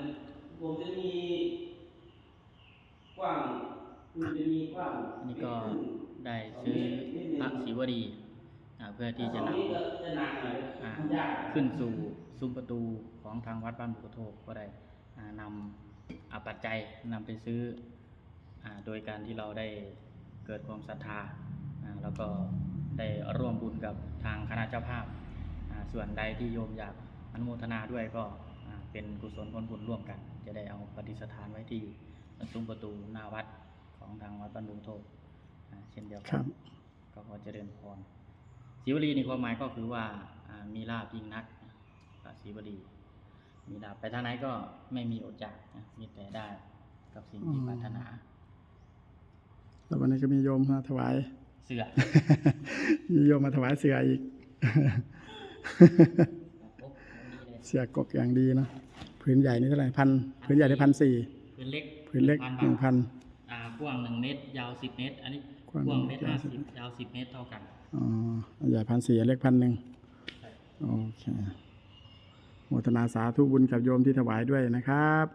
จะรวมจะมีกว้างมันจะมีกว้างอันนี้ก็ได้ซื้อพระศิวดีอ่าเพื่อที่จะนนี่ก็จะหนักหน่อยำอ่าทำยากขึ้นสู่ซุ้มประตูของทางวัดบ้านบุกระโทกก็ได้อ่านำอาปัจจัยนำไปซื้ออาโดยการที่เราได้เกิดความศรัทธาอ่าแล้วก็ได้ร่วมบุญกับทางคณะเจ้าภาพอ่าส่วนใดที่โยมอยากอนุโมทนาด้วยก็อ่า เป็นกุศลผลบุญร่วมกัน จะได้เอาปฏิสถานไว้ที่ซุ้มประตูหน้าวัดของทางวัดบ้านบุกระโทกอ่าเช่นเดียวคกัรันบก็ขอเจริญพรศิวลีนี่ความหมายก็คือว่าอ่ามีลาบยิ่งนักพระศิวลีมีลาบไปทางไหนก็ไม่มีอดอยากนะมีแต่ได้กับสิ่งที่อืมปรารถนาแล้ววันนี้ก็มีโยมมาถวายเสื้อมีโยมมาถวายเสืออีกโอ้ดี เลยเสือกกอย่างดีเนาะพื้นใหญ่นี่เท่าไหร่พันพื้นใหญ่ได้พันสี่พื้นเล็กพื้นเล็กพัหนึ่งพันอ่ากว้างหนึ่งเมตร ยาวสิบเมตร อันนี้กว้างกว้างหนึ่เมงตรเมตรห้าสิสิบบยาวสิบเมตรเท่ากันอ๋ออันใหญ่พันสี่อันเล็กพันหนึ่งโอเคโมทนาสาธุบุญกับโยมที่ถวายด้วยนะครับ